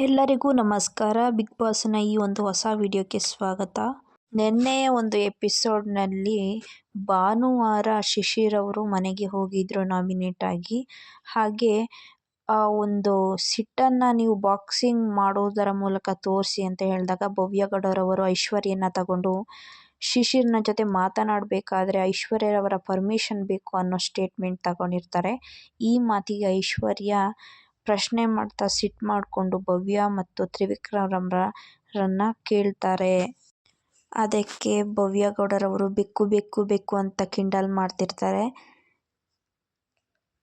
ಎಲ್ಲರಿಗೂ ನಮಸ್ಕಾರ. ಬಿಗ್ ಬಾಸ್ನ ಈ ಒಂದು ಹೊಸ ವಿಡಿಯೋಕ್ಕೆ ಸ್ವಾಗತ. ನಿನ್ನೆಯ ಒಂದು ಎಪಿಸೋಡ್ನಲ್ಲಿ ಭಾನುವಾರ ಶಿಶಿರ್ ಅವರು ಮನೆಗೆ ಹೋಗಿದ್ರು ನಾಮಿನೇಟ್ ಆಗಿ. ಹಾಗೆ ಆ ಒಂದು ಸಿಟ್ಟನ್ನು ನೀವು ಬಾಕ್ಸಿಂಗ್ ಮಾಡೋದರ ಮೂಲಕ ತೋರಿಸಿ ಅಂತ ಹೇಳಿದಾಗ ಭವ್ಯ ಗೌಡರವರು ಐಶ್ವರ್ಯನ ತಗೊಂಡು ಶಿಶಿರ್ನ ಜೊತೆ ಮಾತನಾಡಬೇಕಾದ್ರೆ ಐಶ್ವರ್ಯರವರ ಪರ್ಮಿಷನ್ ಬೇಕು ಅನ್ನೋ ಸ್ಟೇಟ್ಮೆಂಟ್ ತಗೊಂಡಿರ್ತಾರೆ. ಈ ಮಾತಿಗೆ ಐಶ್ವರ್ಯ ಪ್ರಶ್ನೆ ಮಾಡ್ತಾ ಸಿಟ್ಟು ಮಾಡಿಕೊಂಡು ಭವ್ಯ ಮತ್ತು ತ್ರಿವಿಕ್ರಮ್ರನ್ನ ಕೇಳ್ತಾರೆ. ಅದಕ್ಕೆ ಭವ್ಯ ಗೌಡರವರು ಬೆಕ್ಕು ಬೆಕ್ಕು ಬೆಕ್ಕು ಅಂತ ಕಿಂಡಲ್ ಮಾಡ್ತಿರ್ತಾರೆ.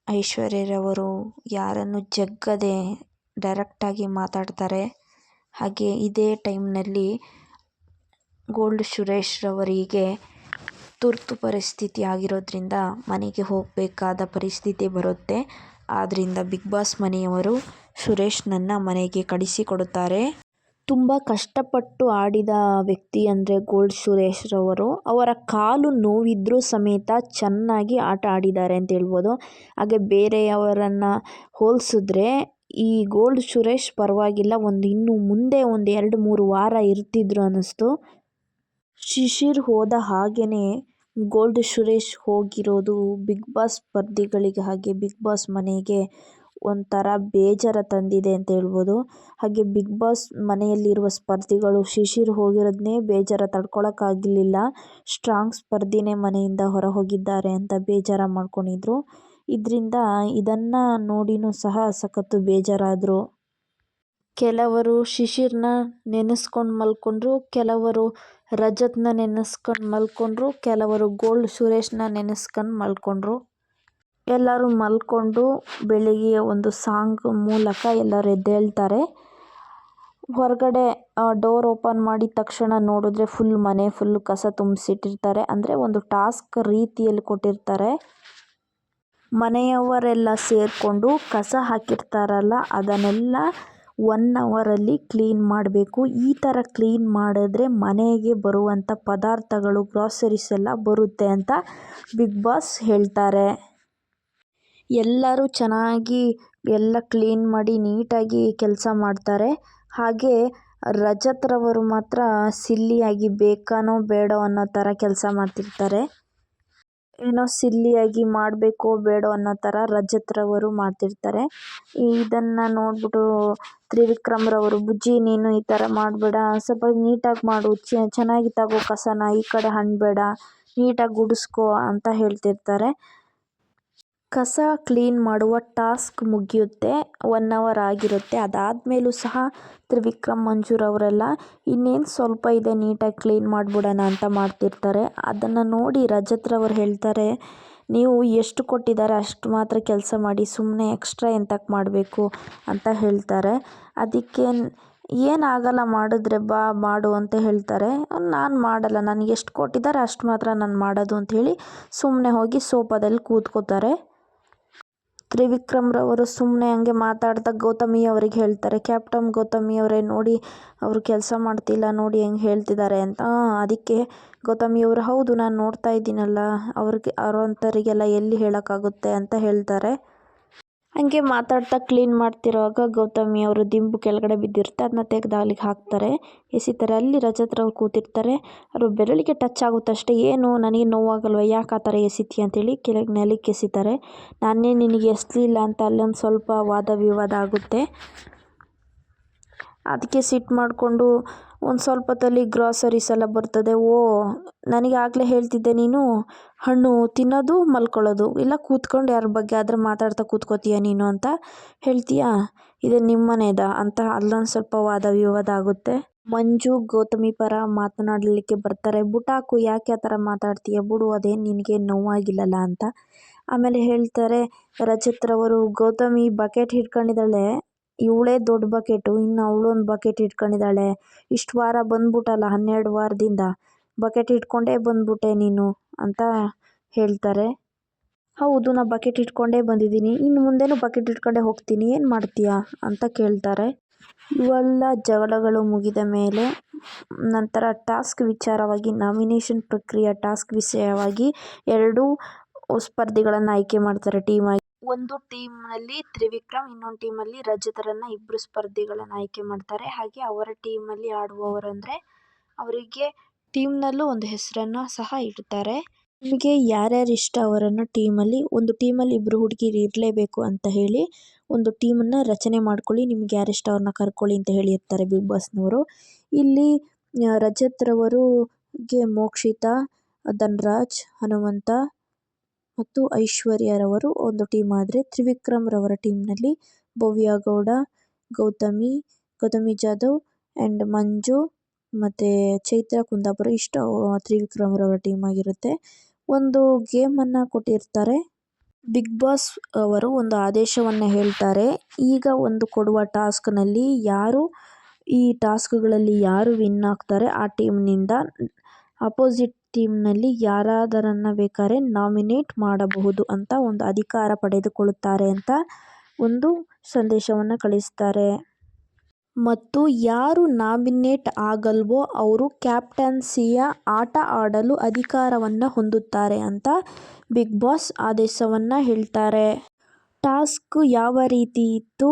ಐಶ್ವರ್ಯರವರು ಯಾರನ್ನು ಜಗ್ಗದೆ ಡೈರೆಕ್ಟಾಗಿ ಮಾತಾಡ್ತಾರೆ. ಹಾಗೆ ಇದೇ ಟೈಮ್ನಲ್ಲಿ ಗೋಲ್ಡ್ ಸುರೇಶ್ ರವರಿಗೆ ತುರ್ತು ಪರಿಸ್ಥಿತಿ ಆಗಿರೋದ್ರಿಂದ ಮನೆಗೆ ಹೋಗಬೇಕಾದ ಪರಿಸ್ಥಿತಿ ಬರುತ್ತೆ. ಆದ್ದರಿಂದ ಬಿಗ್ ಬಾಸ್ ಮನೆಯವರು ಸುರೇಶ್ನನ್ನು ಮನೆಗೆ ಕಳಿಸಿಕೊಡುತ್ತಾರೆ ತುಂಬ ಕಷ್ಟಪಟ್ಟು ಆಡಿದ ವ್ಯಕ್ತಿ ಅಂದರೆ ಗೋಲ್ಡ್ ಸುರೇಶ್ ರವರು. ಅವರ ಕಾಲು ನೋವಿದ್ರೂ ಸಮೇತ ಚೆನ್ನಾಗಿ ಆಟ ಆಡಿದ್ದಾರೆ ಅಂತ ಹೇಳ್ಬೋದು. ಹಾಗೆ ಬೇರೆಯವರನ್ನು ಹೋಲಿಸಿದ್ರೆ ಈ ಗೋಲ್ಡ್ ಸುರೇಶ್ ಪರವಾಗಿಲ್ಲ, ಒಂದು ಇನ್ನು ಮುಂದೆ ಒಂದು ಎರಡು ಮೂರು ವಾರ ಇರ್ತಿದ್ರು ಅನ್ನಿಸ್ತು. ಶಿಶಿರ್ ಹೋದ ಹಾಗೆಯೇ ಗೋಲ್ಡ್ ಸುರೇಶ್ ಹೋಗಿರೋದು ಬಿಗ್ ಬಾಸ್ ಸ್ಪರ್ಧಿಗಳಿಗೆ, ಹಾಗೆ ಬಿಗ್ ಬಾಸ್ ಮನೆಗೆ ಒಂಥರ ಬೇಜಾರ ತಂದಿದೆ ಅಂತ ಹೇಳ್ಬೋದು. ಹಾಗೆ ಬಿಗ್ ಬಾಸ್ ಮನೆಯಲ್ಲಿರುವ ಸ್ಪರ್ಧಿಗಳು ಶಿಶಿರ್ ಹೋಗಿರೋದನ್ನೇ ಬೇಜಾರ ತಡ್ಕೊಳಕ್ಕಾಗಲಿಲ್ಲ ಸ್ಟ್ರಾಂಗ್ ಸ್ಪರ್ಧಿನೇ ಮನೆಯಿಂದ ಹೊರ ಹೋಗಿದ್ದಾರೆ ಅಂತ ಬೇಜಾರ ಮಾಡ್ಕೊಂಡಿದ್ರು. ಇದರಿಂದ ಇದನ್ನು ನೋಡಿನೂ ಸಹ ಸಖತ್ತು ಬೇಜಾರಾದರು. ಕೆಲವರು ಶಿಶಿರ್ನ ನೆನೆಸ್ಕೊಂಡು ಮಲ್ಕೊಂಡ್ರು, ಕೆಲವರು ರಜತ್ನ ನೆನೆಸ್ಕೊಂಡು ಮಲ್ಕೊಂಡ್ರು, ಕೆಲವರು ಗೋಲ್ಡ್ ಸುರೇಶ್ನ ನೆನೆಸ್ಕೊಂಡು ಮಲ್ಕೊಂಡ್ರು. ಎಲ್ಲರೂ ಮಲ್ಕೊಂಡು ಬೆಳಿಗ್ಗೆ ಒಂದು ಸಾಂಗ್ ಮೂಲಕ ಎಲ್ಲರೂ ಎದ್ದೇಳ್ತಾರೆ. ಹೊರಗಡೆ ಡೋರ್ ಓಪನ್ ಮಾಡಿದ ತಕ್ಷಣ ನೋಡಿದ್ರೆ ಫುಲ್ ಮನೆ, ಫುಲ್ ಕಸ ತುಂಬಿಸಿಟ್ಟಿರ್ತಾರೆ. ಅಂದರೆ ಒಂದು ಟಾಸ್ಕ್ ರೀತಿಯಲ್ಲಿ ಕೊಟ್ಟಿರ್ತಾರೆ. ಮನೆಯವರೆಲ್ಲ ಸೇರಿಕೊಂಡು ಕಸ ಹಾಕಿರ್ತಾರಲ್ಲ, ಅದನ್ನೆಲ್ಲ ಒನ್ ಅವರಲ್ಲಿ ಕ್ಲೀನ್ ಮಾಡಬೇಕು. ಈ ಥರ ಕ್ಲೀನ್ ಮಾಡಿದ್ರೆ ಮನೆಗೆ ಬರುವಂಥ ಪದಾರ್ಥಗಳು ಗ್ರಾಸರೀಸ್ ಎಲ್ಲ ಬರುತ್ತೆ ಅಂತ ಬಿಗ್ ಬಾಸ್ ಹೇಳ್ತಾರೆ. ಎಲ್ಲರೂ ಚೆನ್ನಾಗಿ ಎಲ್ಲ ಕ್ಲೀನ್ ಮಾಡಿ ನೀಟಾಗಿ ಕೆಲಸ ಮಾಡ್ತಾರೆ. ಹಾಗೆ ರಜತ್ರವರು ಮಾತ್ರ ಸಿಲ್ಲಿಯಾಗಿ ಬೇಕಾನೋ ಬೇಡೋ ಅನ್ನೋ ಥರ ಕೆಲಸ ಮಾಡ್ತಿರ್ತಾರೆ. ಏನೋ ಸಿಲ್ಲಿಯಾಗಿ ಮಾಡಬೇಕೋ ಬೇಡೋ ಅನ್ನೋ ಥರ ರಜತ್ರವರು ಮಾಡ್ತಿರ್ತಾರೆ. ಇದನ್ನು ನೋಡಿಬಿಟ್ಟು ತ್ರಿವಿಕ್ರಮ್ರವರು, ಬುಜ್ಜಿ, ನೀನು ಈ ಥರ ಮಾಡಬೇಡ. ಸ್ವಲ್ಪ ನೀಟಾಗಿ ಮಾಡು. ಚೆನ್ನಾಗಿ ತಗೋ ಕಸನ. ಈ ಕಡೆ ಹಣ್ಣಬೇಡ ನೀಟಾಗಿ ಗುಡಿಸ್ಕೋ ಅಂತ ಹೇಳ್ತಿರ್ತಾರೆ. ಕಸ ಕ್ಲೀನ್ ಮಾಡುವ ಟಾಸ್ಕ್ ಮುಗಿಯುತ್ತೆ, ಒನ್ ಅವರ್ ಆಗಿರುತ್ತೆ. ಅದಾದಮೇಲೂ ಸಹ ತ್ರಿವಿಕ್ರಮ್ ಮಂಜುರವರೆಲ್ಲ ಇನ್ನೇನು ಸ್ವಲ್ಪ ಇದೆ ನೀಟಾಗಿ ಕ್ಲೀನ್ ಮಾಡಿಬಿಡೋಣ ಅಂತ ಮಾಡ್ತಿರ್ತಾರೆ. ಅದನ್ನು ನೋಡಿ ರಜತ್ರವರು ಹೇಳ್ತಾರೆ, ನೀವು ಎಷ್ಟು ಕೊಟ್ಟಿದ್ದಾರೆ ಅಷ್ಟು ಮಾತ್ರ ಕೆಲಸ ಮಾಡಿ ಸುಮ್ಮನೆ ಎಕ್ಸ್ಟ್ರಾ ಎಂತಕ್ಕೆ ಮಾಡಬೇಕು? ಅಂತ ಹೇಳ್ತಾರೆ. ಅದಕ್ಕೆ ಏನಾಗಲ್ಲ ಮಾಡಿದ್ರೆ ಬಾ, ಮಾಡು, ಅಂತ ಹೇಳ್ತಾರೆ. ನಾನು ಮಾಡಲ್ಲ, ನನಗೆ ಎಷ್ಟು ಕೊಟ್ಟಿದ್ದಾರೆ ಅಷ್ಟು ಮಾತ್ರ ನಾನು ಮಾಡೋದು ಹೇಳಿ ಸುಮ್ಮನೆ ಹೋಗಿ ಸೋಫಾದಲ್ಲಿ ಕೂತ್ಕೋತಾರೆ. ತ್ರಿವಿಕ್ರಮ್ರವರು ಸುಮ್ಮನೆ ಹಂಗೆ ಮಾತಾಡ್ತಾ ಗೌತಮಿ ಅವ್ರಿಗೆ ಹೇಳ್ತಾರೆ, ಕ್ಯಾಪ್ಟನ್ ಗೌತಮಿ ಅವರೇ, ನೋಡಿ ಅವರು ಕೆಲಸ ಮಾಡ್ತಿಲ್ಲ, ನೋಡಿ ಹೆಂಗೆ ಹೇಳ್ತಿದ್ದಾರೆ ಅಂತ. ಅದಕ್ಕೆ ಗೌತಮಿ ಅವರು, ಹೌದು, ನಾನು ನೋಡ್ತಾ ಇದ್ದೀನಲ್ಲ, ಅವ್ರಿಗೆ ಅವ್ರಂಥವ್ರಿಗೆಲ್ಲ ಎಲ್ಲಿ ಹೇಳೋಕ್ಕಾಗುತ್ತೆ? ಅಂತ ಹೇಳ್ತಾರೆ. ಹಂಗೆ ಮಾತಾಡ್ತಾ ಕ್ಲೀನ್ ಮಾಡ್ತಿರುವಾಗ ಗೌತಮಿ ಅವರು ದಿಂಬು ಕೆಳಗಡೆ ಬಿದ್ದಿರುತ್ತೆ. ಅದನ್ನ ತೆಗೆದು ಅಲ್ಲಿಗೆ ಹಾಕ್ತಾರೆ. ಎಸಿತಾರೆ ಅಲ್ಲಿ ರಜತ್ರವ್ರು ಕೂತಿರ್ತಾರೆ. ಅವರು ಬೆರಳಿಗೆ ಟಚ್ ಆಗುತ್ತೆ ಅಷ್ಟೇ ಏನು? ನನಗೆ ನೋವಾಗಲ್ವ? ಯಾಕೆ ಆ ಥರ ಎಸಿತಿ ಅಂತೇಳಿ ಕೆಳಗೆ ನೆಲಕ್ಕೆ ಎಸಿತಾರೆ ನಾನೇ ನಿನಗೆ ಎಸಲಿಲ್ಲ ಅಂತ ಅಲ್ಲೊಂದು ಸ್ವಲ್ಪ ವಾದ ವಿವಾದ ಆಗುತ್ತೆ. ಅದಕ್ಕೆ ಸಿಟ್ಟು ಮಾಡಿಕೊಂಡು ಒಂದು ಸ್ವಲ್ಪ ಹೊತ್ತಲ್ಲಿ ಗ್ರಾಸರೀಸ್ ಎಲ್ಲ ಬರ್ತದೆ. ಓ ನನಗೆ ಆಗಲೇ ಹೇಳ್ತಿದ್ದೆ ನೀನು, ಹಣ್ಣು ತಿನ್ನೋದು, ಮಲ್ಕೊಳ್ಳೋದು, ಇಲ್ಲ ಕೂತ್ಕೊಂಡು ಯಾರ ಬಗ್ಗೆ ಆದರೂ ಮಾತಾಡ್ತಾ ಕೂತ್ಕೋತೀಯ ನೀನು ಅಂತ ಹೇಳ್ತೀಯಾ? ಇದು ನಿಮ್ಮನೇದ ಮನೆದ ಅಂತ ಅಲ್ಲೊಂದು ಸ್ವಲ್ಪ ವಾದ ವಿವಾದ ಆಗುತ್ತೆ. ಮಂಜು ಗೌತಮಿ ಪರ ಮಾತನಾಡಲಿಕ್ಕೆ ಬರ್ತಾರೆ. ಬುಟಾಕು ಯಾಕೆ ಆ ಥರ ಮಾತಾಡ್ತೀಯ? ಬಿಡು ಅದೇನು ನಿನಗೆ ನೋವಾಗಿಲ್ಲಲ್ಲ ಅಂತ. ಆಮೇಲೆ ಹೇಳ್ತಾರೆ ರಚಿತ್ರವರು ಗೌತಮಿ ಬಕೆಟ್ ಹಿಡ್ಕೊಂಡಿದ್ದಾಳೆ. ಇವಳೇ ದೊಡ್ಡ ಬಕೆಟು, ಇನ್ನು ಅವಳೊಂದು ಬಕೆಟ್ ಇಟ್ಕೊಂಡಿದ್ದಾಳೆ ಇಷ್ಟು ವಾರ ಬಂದ್ಬಿಟ್ಟಲ್ಲ, ಹನ್ನೆರಡು ವಾರದಿಂದ. ಬಕೆಟ್ ಇಟ್ಕೊಂಡೇ ಬಂದ್ಬಿಟ್ಟೆ ನೀನು ಅಂತ ಹೇಳ್ತಾರೆ. ಹೌದು, ನಾ ಬಕೆಟ್ ಇಟ್ಕೊಂಡೇ ಬಂದಿದ್ದೀನಿ. ಇನ್ನು ಮುಂದೆನೂ ಬಕೆಟ್ ಇಟ್ಕೊಂಡೇ ಹೋಗ್ತೀನಿ. ಏನು ಮಾಡ್ತೀಯಾ ಅಂತ ಕೇಳ್ತಾರೆ. ಇವೆಲ್ಲ ಜಗಳಗಳು ಮುಗಿದ ಮೇಲೆ ನಂತರ ಟಾಸ್ಕ್ ವಿಚಾರವಾಗಿ, ನಾಮಿನೇಷನ್ ಪ್ರಕ್ರಿಯೆ ಟಾಸ್ಕ್ ವಿಷಯವಾಗಿ ಎರಡೂ ಸ್ಪರ್ಧಿಗಳನ್ನು ಆಯ್ಕೆ ಮಾಡ್ತಾರೆ ಟೀಮಾಗಿ. ಒಂದು ಟೀಮ್ನಲ್ಲಿ ತ್ರಿವಿಕ್ರಮ್, ಇನ್ನೊಂದು ಟೀಮಲ್ಲಿ ರಜತರನ್ನ ಇಬ್ಬರು ಸ್ಪರ್ಧಿಗಳನ್ನು ಆಯ್ಕೆ ಮಾಡ್ತಾರೆ. ಹಾಗೆ ಅವರ ಟೀಮಲ್ಲಿ ಆಡುವವರು ಅಂದರೆ ಅವರಿಗೆ ಟೀಮ್ನಲ್ಲೂ ಒಂದು ಹೆಸರನ್ನು ಸಹ ಇಡ್ತಾರೆ. ನಿಮಗೆ ಯಾರ್ಯಾರು ಇಷ್ಟ ಅವರನ್ನು ಟೀಮಲ್ಲಿ ಒಂದು ಟೀಮಲ್ಲಿ ಇಬ್ಬರು ಹುಡುಗಿರು ಇರಲೇಬೇಕು ಅಂತ ಹೇಳಿ ಒಂದು ಟೀಮನ್ನು ರಚನೆ ಮಾಡ್ಕೊಳ್ಳಿ ನಿಮ್ಗೆ ಯಾರು ಇಷ್ಟ ಅವ್ರನ್ನ ಕರ್ಕೊಳ್ಳಿ ಅಂತ ಹೇಳಿರ್ತಾರೆ ಬಿಗ್ ಬಾಸ್ನವರು. ಇಲ್ಲಿ ರಜತ್ರವರು ರಜತ್ ರವರುಗೆ ಮೋಕ್ಷಿತಾ ಧನ್ರಾಜ್ ಹನುಮಂತ ಮತ್ತು ಐಶ್ವರ್ಯರವರು ಒಂದು ಟೀಮ್ ಆದರೆ ತ್ರಿವಿಕ್ರಮ್ ರವರ ಟೀಮ್ನಲ್ಲಿ ಭವ್ಯ ಗೌಡ ಗೌತಮಿ ಗೌತಮಿ ಜಾಧವ್ ಆ್ಯಂಡ್ ಮಂಜು ಮತ್ತು ಚೈತ್ರ, ಕುಂದಾಪುರ ಇಷ್ಟು ತ್ರಿವಿಕ್ರಮ್ ರವರ ಟೀಮ್ ಆಗಿರುತ್ತೆ. ಒಂದು ಗೇಮನ್ನು ಕೊಟ್ಟಿರ್ತಾರೆ. ಬಿಗ್ ಬಾಸ್ ಅವರು ಒಂದು ಆದೇಶವನ್ನು ಹೇಳ್ತಾರೆ. ಈಗ ಒಂದು ಕೊಡುವ ಟಾಸ್ಕ್ನಲ್ಲಿ ಯಾರು ಈ ಟಾಸ್ಕ್ಗಳಲ್ಲಿ ಯಾರು ವಿನ್ ಆಗ್ತಾರೆ, ಆ ಟೀಮ್ನಿಂದ ಅಪೋಸಿಟ್ ಟೀಮ್ನಲ್ಲಿ ಯಾರಾದರನ್ನು ಬೇಕಾದ್ರೆ ನಾಮಿನೇಟ್ ಮಾಡಬಹುದು ಅಂತ ಒಂದು ಅಧಿಕಾರ ಪಡೆದುಕೊಳ್ಳುತ್ತಾರೆ ಅಂತ ಒಂದು ಸಂದೇಶವನ್ನು ಕಳಿಸ್ತಾರೆ. ಮತ್ತು ಯಾರು ನಾಮಿನೇಟ್ ಆಗಲ್ವೋ ಅವರು ಕ್ಯಾಪ್ಟನ್ಸಿಯ ಆಟ ಆಡಲು ಅಧಿಕಾರವನ್ನು ಹೊಂದುತ್ತಾರೆ ಅಂತ ಬಿಗ್ ಬಾಸ್ ಆದೇಶವನ್ನು ಹೇಳ್ತಾರೆ. ಟಾಸ್ಕ್ ಯಾವ ರೀತಿ ಇತ್ತು,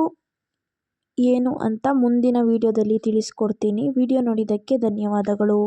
ಏನು ಅಂತ ಮುಂದಿನ ವಿಡಿಯೋದಲ್ಲಿ ತಿಳಿಸ್ಕೊಡ್ತೀನಿ. ವಿಡಿಯೋ ನೋಡಿದ್ದಕ್ಕೆ ಧನ್ಯವಾದಗಳು.